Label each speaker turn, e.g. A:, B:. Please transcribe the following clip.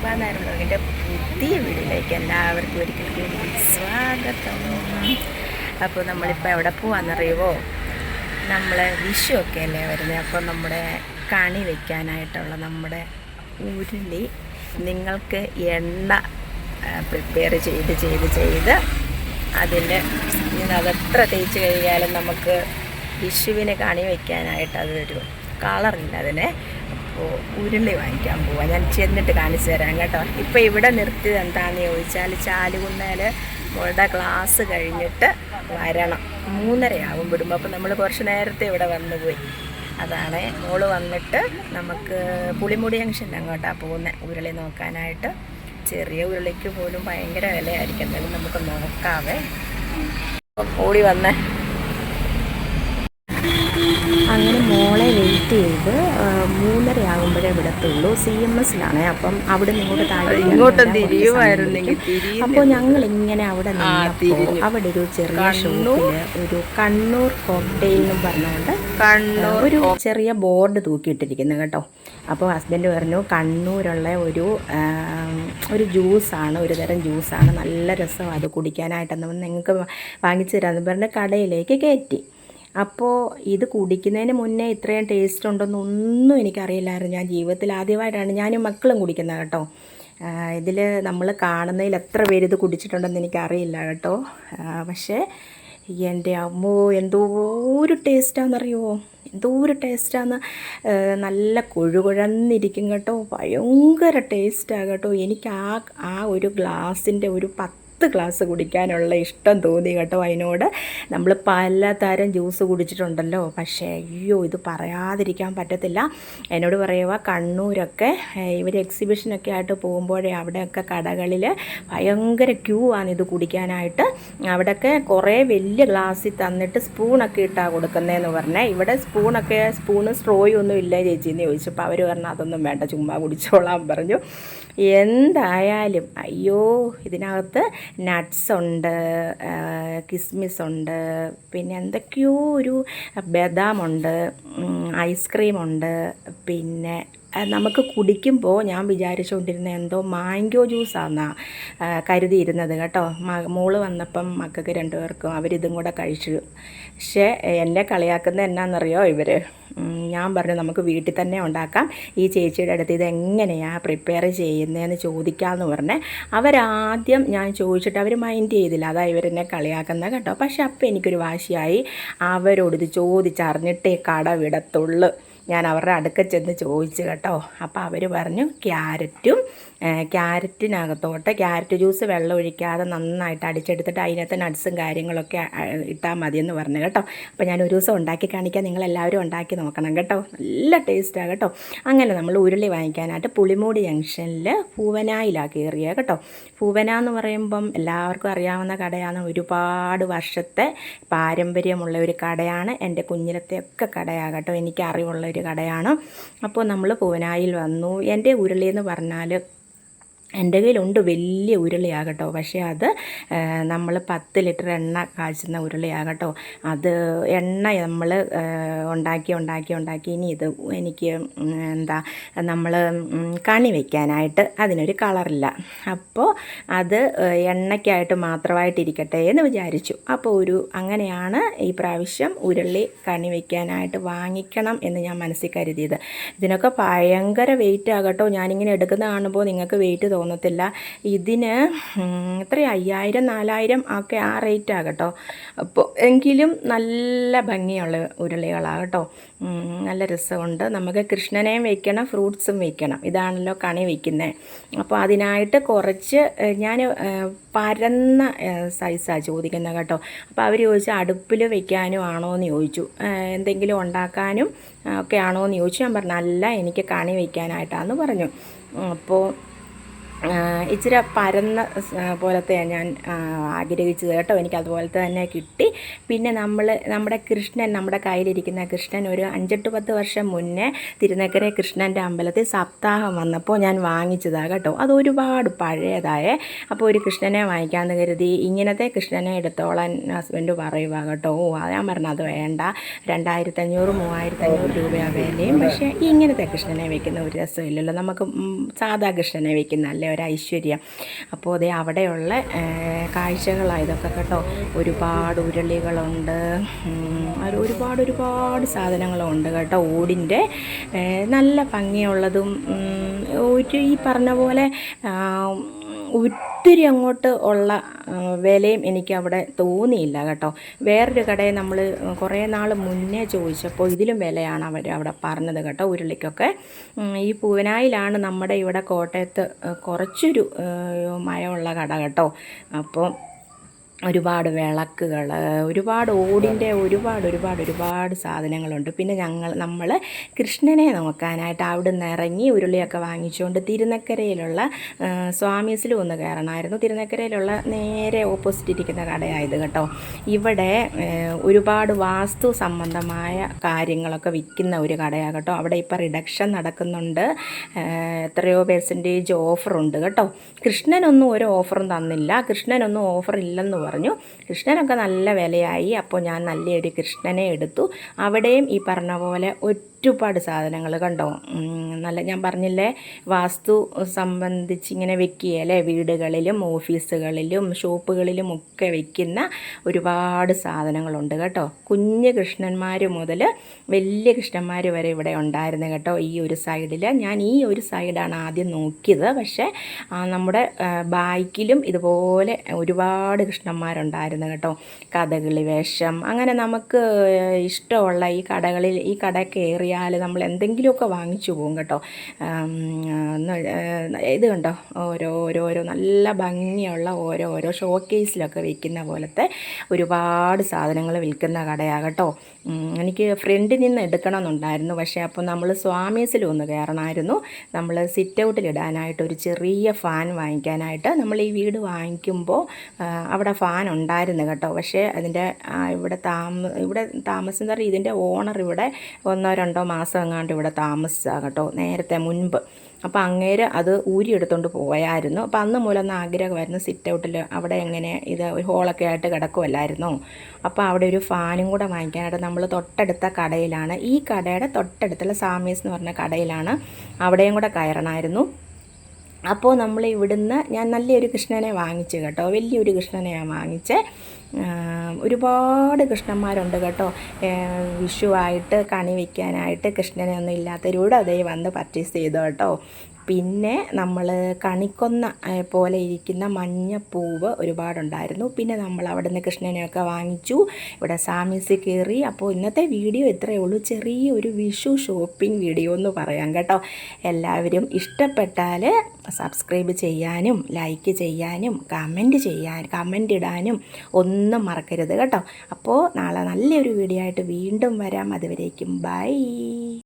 A: ബ്ലോഗിന്റെ പുതിയ വീഡിയോയിലേക്ക് എല്ലാവർക്കും ഒരിക്കൽ കൂടി സ്വാഗതം. അപ്പോൾ നമ്മളിപ്പോൾ എവിടെ പോവാന്നറിയുമോ നമ്മളെ വിഷു ഒക്കെ അല്ലേ വരുന്നത് അപ്പോൾ നമ്മുടെ കണി വയ്ക്കാനായിട്ടുള്ള നമ്മുടെ ഉരുളി നിങ്ങൾക്ക് എണ്ണ പ്രിപ്പയർ ചെയ്ത് ചെയ്ത് ചെയ്ത് അതിന്റെ അതെത്ര തേച്ച് കഴിയാലും നമുക്ക് വിഷുവിന് കണി വയ്ക്കാനായിട്ട് അതൊരു കളറില്ല അതിന്. അപ്പോൾ ഉരുളി വാങ്ങിക്കാൻ പോവാം. ഞാൻ ചെന്നിട്ട് കാണിച്ചു തരാം കേട്ടോ. ഇപ്പോൾ ഇവിടെ നിർത്തിയത് എന്താണെന്ന് ചോദിച്ചാൽ ചാലുകുന്നേൽ മോളുടെ ക്ലാസ് കഴിഞ്ഞിട്ട് വരണം. മൂന്നരയാവും വിടുമ്പോൾ അപ്പോൾ നമ്മൾ കുറച്ച് നേരത്തെ ഇവിടെ വന്നു പോയി. അതാണ് മോൾ വന്നിട്ട് നമുക്ക് പുളിമുടി ജംഗ്ഷൻ അങ്ങോട്ടാണ് പോകുന്നത് ഉരുളി നോക്കാനായിട്ട്. ചെറിയ ഉരുളിക്ക് പോലും ഭയങ്കര വിലയായിരിക്കും. എന്തായാലും നമുക്ക് നോക്കാവേ. ഓടി വന്നേ. അങ്ങനെ മോളെ വെയിറ്റ് ചെയ്ത്. വിടത്തുള്ളൂ സി എം എസിലാണ് അപ്പം അവിടെ ഇങ്ങോട്ട് താഴെ
B: ഇങ്ങോട്ടും തിരിയുമായിരുന്നെങ്കിൽ
A: അപ്പോൾ ഞങ്ങൾ ഇങ്ങനെ അവിടെ അവിടെ ഒരു ചെറിയ ഷോപ്പിൽ ഒരു കണ്ണൂർ കോക്ടെയിൽ എന്നും പറഞ്ഞുകൊണ്ട്
B: കണ്ണൂർ
A: ഒരു ചെറിയ ബോർഡ് തൂക്കിയിട്ടിരിക്കുന്നു കേട്ടോ. അപ്പോൾ ഹസ്ബൻഡ് പറഞ്ഞു കണ്ണൂരുള്ള ഒരു ഒരു ജ്യൂസാണ് ഒരു തരം ജ്യൂസാണ്. നല്ല രസമാണ് അത് കുടിക്കാനായിട്ടെന്ന്. നിങ്ങൾക്ക് വാങ്ങിച്ചു തരാമെന്ന് പറഞ്ഞ് കടയിലേക്ക് കയറ്റി. അപ്പോൾ ഇത് കുടിക്കുന്നതിന് മുന്നേ ഇത്രയും ടേസ്റ്റ് ഉണ്ടെന്ന് ഒന്നും എനിക്കറിയില്ലായിരുന്നു. ഞാൻ ജീവിതത്തിൽ ആദ്യമായിട്ടാണ് ഞാനും മക്കളും കുടിക്കുന്നത് കേട്ടോ. ഇതിൽ നമ്മൾ കാണുന്നതിൽ എത്ര പേര് ഇത് കുടിച്ചിട്ടുണ്ടെന്ന് എനിക്കറിയില്ല കേട്ടോ. പക്ഷേ എന്റെ അമ്മോ എന്തോ ഒരു ടേസ്റ്റാണെന്നറിയുമോ എന്തോ ഒരു ടേസ്റ്റാന്ന് നല്ല കൊഴുകുഴന്നിരിക്കും കേട്ടോ. ഭയങ്കര ടേസ്റ്റാണ് കേട്ടോ. എനിക്ക് ആ ആ ഒരു ഗ്ലാസിന്റെ ഒരു പത്ത് ഗ്ലാസ് കുടിക്കാനുള്ള ഇഷ്ടം തോന്നി കേട്ടോ അതിനോട് നമ്മൾ പലതരം ജ്യൂസ് കുടിച്ചിട്ടുണ്ടല്ലോ. പക്ഷേ അയ്യോ ഇത് പറയാതിരിക്കാൻ പറ്റത്തില്ല. എന്നോട് പറയുക കണ്ണൂരൊക്കെ ഇവർ എക്സിബിഷനൊക്കെ ആയിട്ട് പോകുമ്പോഴേ അവിടെയൊക്കെ കടകളിൽ ഭയങ്കര ക്യൂ ആണ് ഇത് കുടിക്കാനായിട്ട്. അവിടെയൊക്കെ കുറേ വലിയ ഗ്ലാസ്സിൽ തന്നിട്ട് സ്പൂണൊക്കെ ഇട്ടാണ് കൊടുക്കുന്നതെന്ന് പറഞ്ഞാൽ ഇവിടെ സ്പൂണൊക്കെ സ്പൂണ് സ്ട്രോയും ഒന്നും ഇല്ല ചേച്ചി എന്ന് ചോദിച്ചപ്പോൾ അവർ പറഞ്ഞു അതൊന്നും വേണ്ട ചുമ്മാ കുടിച്ചോളാം പറഞ്ഞു. എന്തായാലും അയ്യോ ഇതിനകത്ത് നട്ട്സ് ഉണ്ട് കിസ്മിസ് ഉണ്ട് പിന്നെ എന്തൊക്കെയോ ഒരു ബദാമുണ്ട് ഐസ്ക്രീമുണ്ട് പിന്നെ നമുക്ക് കുടിക്കുമ്പോൾ ഞാൻ വിചാരിച്ചുകൊണ്ടിരുന്ന എന്തോ മാംഗോ ജ്യൂസാണെന്നാണ് കരുതിയിരുന്നത് കേട്ടോ. മോൾ വന്നപ്പം മക്കൾക്ക് രണ്ടുപേർക്കും അവരിതും കൂടെ കഴിച്ചു. പക്ഷേ എന്നെ കളിയാക്കുന്ന എന്നാണെന്നറിയോ ഇവർ ഞാൻ പറഞ്ഞു നമുക്ക് വീട്ടിൽ തന്നെ ഉണ്ടാക്കാം. ഈ ചേച്ചിയുടെ അടുത്ത് ഇത് എങ്ങനെയാണ് പ്രിപ്പയർ ചെയ്യുന്നതെന്ന് ചോദിക്കാമെന്ന് പറഞ്ഞേ അവരാദ്യം ഞാൻ ചോദിച്ചിട്ട് അവർ മൈൻഡ് ചെയ്തില്ല. അതാ ഇവരെന്നെ കളിയാക്കുന്നത് കേട്ടോ. പക്ഷെ അപ്പം എനിക്കൊരു വാശിയായി. അവരോട് ഇത് ചോദിച്ചറിഞ്ഞിട്ടേ കട വിടത്തുള്ളൂ ഞാൻ അവരുടെ അടുക്ക ചെന്ന് ചോദിച്ചു കേട്ടോ. അപ്പോൾ അവർ പറഞ്ഞു ക്യാരറ്റും ക്യാരറ്റിനകത്തോട്ട് ക്യാരറ്റ് ജ്യൂസ് വെള്ളം ഒഴിക്കാതെ നന്നായിട്ട് അടിച്ചെടുത്തിട്ട് അതിനകത്ത് നട്ട്സും കാര്യങ്ങളൊക്കെ ഇട്ടാൽ മതിയെന്ന് പറഞ്ഞു കേട്ടോ. അപ്പോൾ ഞാൻ ഒരു ദിവസം ഉണ്ടാക്കി കാണിക്കാൻ നിങ്ങളെല്ലാവരും ഉണ്ടാക്കി നോക്കണം കേട്ടോ. നല്ല ടേസ്റ്റാണ് കേട്ടോ. അങ്ങനെ നമ്മൾ ഉരുളി വാങ്ങിക്കാനായിട്ട് പുളിമൂടി ജംഗ്ഷനിൽ പൂവനായിലാണ് കയറിയത് കേട്ടോ. പൂവന എന്ന് പറയുമ്പം എല്ലാവർക്കും അറിയാവുന്ന കടയാണ്. ഒരുപാട് വർഷത്തെ പാരമ്പര്യമുള്ള ഒരു കടയാണ്. എന്റെ കുഞ്ഞിലത്തെ ഒക്കെ കടയാണ് കേട്ടോ. എനിക്ക് അറിവുള്ള ഒരു കടയാണ്. അപ്പോൾ നമ്മൾ പൂവനായിൽ വന്നു. എന്റെ ഉരുളി എന്ന് പറഞ്ഞാൽ എന്റെ കയ്യിലുണ്ട് വലിയ ഉരുളിയാകട്ടോ. പക്ഷേ അത് നമ്മൾ പത്ത് ലിറ്റർ എണ്ണ കാച്ചുന്ന ഉരുളിയാകട്ടോ. അത് എണ്ണ നമ്മൾ ഉണ്ടാക്കി ഉണ്ടാക്കി ഉണ്ടാക്കി ഇനി ഇത് എനിക്ക് എന്താ നമ്മൾ കണി വയ്ക്കാനായിട്ട് അതിനൊരു കളറില്ല. അപ്പോൾ അത് എണ്ണയ്ക്കായിട്ട് മാത്രമായിട്ടിരിക്കട്ടെ എന്ന് വിചാരിച്ചു. അപ്പോൾ ഒരു അങ്ങനെയാണ് ഈ പ്രാവശ്യം ഉരുളി കണി വയ്ക്കാനായിട്ട് വാങ്ങിക്കണം എന്ന് ഞാൻ മനസ്സിൽ കരുതിയത്. ഇതിനൊക്കെ ഭയങ്കര വെയിറ്റ് ആകട്ടോ. ഞാനിങ്ങനെ എടുക്കുന്ന കാണുമ്പോൾ നിങ്ങൾക്ക് വെയിറ്റ് തോന്നത്തില്ല. ഇതിന് എത്ര അയ്യായിരം നാലായിരം ഒക്കെ ആ റേറ്റ് ആകട്ടോ അപ്പോൾ എങ്കിലും നല്ല ഭംഗിയുള്ള ഉരുളികളാകട്ടോ നല്ല രസമുണ്ട്. നമുക്ക് കൃഷ്ണനെയും വയ്ക്കണം ഫ്രൂട്ട്സും വയ്ക്കണം ഇതാണല്ലോ കണി വയ്ക്കുന്നത് അപ്പോൾ അതിനായിട്ട് കുറച്ച് ഞാൻ പരന്ന സൈസാണ് ചോദിക്കുന്നത് കേട്ടോ. അപ്പോൾ അവർ ചോദിച്ചു അടുപ്പിൽ വെക്കാനും ആണോ? എന്ന് ചോദിച്ചു. എന്തെങ്കിലും ഉണ്ടാക്കാനും ഒക്കെ ആണോ എന്ന് ചോദിച്ചു. ഞാൻ പറഞ്ഞു അല്ല എനിക്ക് കണി വയ്ക്കാനായിട്ടാണെന്ന് പറഞ്ഞു. അപ്പോൾ ഇച്ചിരി പരന്ന പോലത്തെയാണ് പോലത്തെ ഞാൻ ആഗ്രഹിച്ചത് കേട്ടോ. എനിക്ക് അതുപോലത്തെ തന്നെ കിട്ടി. പിന്നെ നമ്മൾ നമ്മുടെ കൃഷ്ണൻ നമ്മുടെ കയ്യിലിരിക്കുന്ന കൃഷ്ണൻ ഒരു അഞ്ചെട്ട് പത്ത് വർഷം മുന്നേ തിരുനക്കര കൃഷ്ണന്റെ അമ്പലത്തിൽ സപ്താഹം വന്നപ്പോൾ ഞാൻ വാങ്ങിച്ചതാണ് കേട്ടോ. അത് ഒരുപാട് പഴയതായ. അപ്പോൾ ഒരു കൃഷ്ണനെ വാങ്ങിക്കാമെന്ന് കരുതി ഇങ്ങനത്തെ കൃഷ്ണനെ എടുത്തോളാൻ ഹസ്ബൻഡ് പറയുക കേട്ടോ. ഓ അത് ഞാൻ പറഞ്ഞത് വേണ്ട. രണ്ടായിരത്തഞ്ഞൂറ് മൂവായിരത്തഞ്ഞൂറ് രൂപയാണ് വിലയും. പക്ഷേ ഇങ്ങനത്തെ കൃഷ്ണനെ വെക്കുന്ന ഒരു രസമില്ലല്ലോ. നമുക്ക് സാധാ കൃഷ്ണനെ വെക്കുന്ന അല്ലേ ഒരു ഐശ്വര്യം അപ്പോൾ അതേ അവിടെയുള്ള കാഴ്ചകളായതൊക്കെ കേട്ടോ. ഒരുപാട് ഉരുളികളുണ്ട്. ഒരുപാട് ഒരുപാട് സാധനങ്ങളുണ്ട് കേട്ടോ ഓടിന്റെ നല്ല ഭംഗിയുള്ളതും ഒരു ഈ പറഞ്ഞ പോലെ ഒത്തിരി അങ്ങോട്ട് ഉള്ള വിലയും എനിക്ക് അവിടെ തോന്നിയില്ല കേട്ടോ. വേറൊരു കടയിൽ നമ്മൾ കുറേ നാൾ മുന്നേ ചോദിച്ചപ്പോൾ ഇതിലും വിലയാണ് അവർ അവിടെ പറഞ്ഞത് കേട്ടോ ഉരുളിക്കൊക്കെ. ഈ പൂവനായിലാണ് നമ്മുടെ ഇവിടെ കോട്ടയത്ത് കുറച്ചൊരു മഴ മയമുള്ള കട കേട്ടോ. അപ്പോൾ ഒരുപാട് വിളക്കുകൾ ഒരുപാട് ഓടിന്റെ ഒരുപാട് ഒരുപാട് ഒരുപാട് സാധനങ്ങളുണ്ട്. പിന്നെ ഞങ്ങൾ നമ്മൾ കൃഷ്ണനെ നോക്കാനായിട്ട് അവിടെ നിന്ന് ഇറങ്ങി ഉരുളിയൊക്കെ വാങ്ങിച്ചുകൊണ്ട് തിരുനക്കരയിലുള്ള സ്വാമീസിലും ഒന്ന് കയറണമായിരുന്നു. തിരുനക്കരയിലുള്ള നേരെ ഓപ്പോസിറ്റ് ഇരിക്കുന്ന കടയായത് കേട്ടോ. ഇവിടെ ഒരുപാട് വാസ്തു സംബന്ധമായ കാര്യങ്ങളൊക്കെ വിൽക്കുന്ന ഒരു കടയാണ് കേട്ടോ. അവിടെ ഇപ്പോൾ റിഡക്ഷൻ നടക്കുന്നുണ്ട്. എത്രയോ പെർസെന്റേജ് ഓഫറുണ്ട് കേട്ടോ. കൃഷ്ണനൊന്നും ഒരു ഓഫറും തന്നില്ല. കൃഷ്ണനൊന്നും ഓഫർ ഇല്ലെന്ന് പറഞ്ഞു കൃഷ്ണനൊക്കെ നല്ല വിലയായി. അപ്പോൾ ഞാൻ നല്ലൊരു കൃഷ്ണനെ എടുത്തു. അവിടെയും ഈ പറഞ്ഞ പോലെ ഒരുപാട് സാധനങ്ങൾ കണ്ടോ? നല്ല ഞാൻ പറഞ്ഞില്ലേ വാസ്തു സംബന്ധിച്ച് ഇങ്ങനെ വെക്കുകയല്ലേ വീടുകളിലും ഓഫീസുകളിലും ഷോപ്പുകളിലും ഒക്കെ വയ്ക്കുന്ന ഒരുപാട് സാധനങ്ങളുണ്ട് കേട്ടോ. കുഞ്ഞ് കൃഷ്ണന്മാർ മുതൽ വലിയ കൃഷ്ണന്മാർ വരെ ഇവിടെ ഉണ്ടായിരുന്നു കേട്ടോ ഈ ഒരു സൈഡിൽ ഞാൻ ഈ ഒരു സൈഡാണ് ആദ്യം നോക്കിയത്. പക്ഷേ നമ്മുടെ ബാക്കിലും ഇതുപോലെ ഒരുപാട് കൃഷ്ണന്മാരുണ്ടായിരുന്നു കേട്ടോ. കഥകളി വേഷം അങ്ങനെ നമുക്ക് ഇഷ്ടമുള്ള ഈ കടകളിൽ ഈ കട കയറിയാൽ നമ്മൾ എന്തെങ്കിലുമൊക്കെ വാങ്ങിച്ചു പോകും കേട്ടോ. ഇത് കണ്ടോ? ഓരോ ഓരോ ഓരോ നല്ല ഭംഗിയുള്ള ഓരോ ഓരോ ഷോക്കേസിലൊക്കെ വിൽക്കുന്ന പോലത്തെ ഒരുപാട് സാധനങ്ങൾ വിൽക്കുന്ന കടയാകട്ടോ കേട്ടോ. എനിക്ക് ഫ്രണ്ടിൽ നിന്ന് എടുക്കണമെന്നുണ്ടായിരുന്നു. പക്ഷേ അപ്പോൾ നമ്മൾ സ്വാമീസിൽ ഒന്ന് കയറണമായിരുന്നു. നമ്മൾ സിറ്റ് ഔട്ടിലിടാനായിട്ട് ഒരു ചെറിയ ഫാൻ വാങ്ങിക്കാനായിട്ട് നമ്മൾ ഈ വീട് വാങ്ങിക്കുമ്പോൾ അവിടെ ഫാൻ ഉണ്ടായിരുന്നു കേട്ടോ. പക്ഷേ അതിന്റെ ഇവിടെ താമ ഇവിടെ താമസം ഇതിന്റെ ഓണർ ഇവിടെ ഒന്നോ രണ്ടോ മാസം എങ്ങാണ്ട് ഇവിടെ താമസിച്ചാണ് കേട്ടോ നേരത്തെ മുൻപ്. അപ്പോൾ അങ്ങേര് അത് ഊരിയെടുത്തുകൊണ്ട് പോയായിരുന്നു. അപ്പോൾ അന്ന് മൂലം ആഗ്രഹമായിരുന്നു സിറ്റ് ഔട്ടിൽ അവിടെ എങ്ങനെ ഇത് ഒരു ഹോളൊക്കെ ആയിട്ട് കിടക്കുമല്ലായിരുന്നോ അപ്പോൾ അവിടെ ഒരു ഫാനും കൂടെ വാങ്ങിക്കാനായിട്ട് നമ്മൾ തൊട്ടടുത്ത കടയിലാണ്. ഈ കടയുടെ തൊട്ടടുത്തുള്ള സാമീസ് എന്ന് പറഞ്ഞ കടയിലാണ് അവിടെയും കൂടെ കയറണമായിരുന്നു അപ്പോൾ നമ്മൾ ഇവിടുന്ന് ഞാൻ നല്ലൊരു കൃഷ്ണനെ വാങ്ങിച്ചു കേട്ടോ വലിയൊരു കൃഷ്ണനെ ഞാൻ വാങ്ങിച്ചേ. ആ, ഒരുപാട് കൃഷ്ണന്മാരുണ്ട് കേട്ടോ. വിഷുവായിട്ട് കണി വയ്ക്കാനായിട്ട് കൃഷ്ണനെ ഒന്നും ഇല്ലാത്തവരോട് അതേ വന്ന് പർച്ചേസ് ചെയ്തു കേട്ടോ. പിന്നെ നമ്മൾ കണിക്കൊന്ന പോലെ ഇരിക്കുന്ന മഞ്ഞപ്പൂവ് ഒരുപാടുണ്ടായിരുന്നു. പിന്നെ നമ്മൾ അവിടെ നിന്ന് കൃഷ്ണനെയൊക്കെ വാങ്ങിച്ചു. ഇവിടെ സാമീസിൽ കയറി. അപ്പോൾ ഇന്നത്തെ വീഡിയോ ഇത്രയേ ഉള്ളൂ. ചെറിയൊരു വിഷു ഷോപ്പിംഗ് വീഡിയോ എന്ന് പറയാം കേട്ടോ. എല്ലാവരും ഇഷ്ടപ്പെട്ടാൽ സബ്സ്ക്രൈബ് ചെയ്യാനും ലൈക്ക് ചെയ്യാനും കമന്റ് ചെയ്യാൻ കമന്റ് ഇടാനും ഒന്നും മറക്കരുത് കേട്ടോ. അപ്പോൾ നാളെ നല്ലൊരു വീഡിയോ ആയിട്ട് വീണ്ടും വരാം. അതുവരേക്കും ബൈ.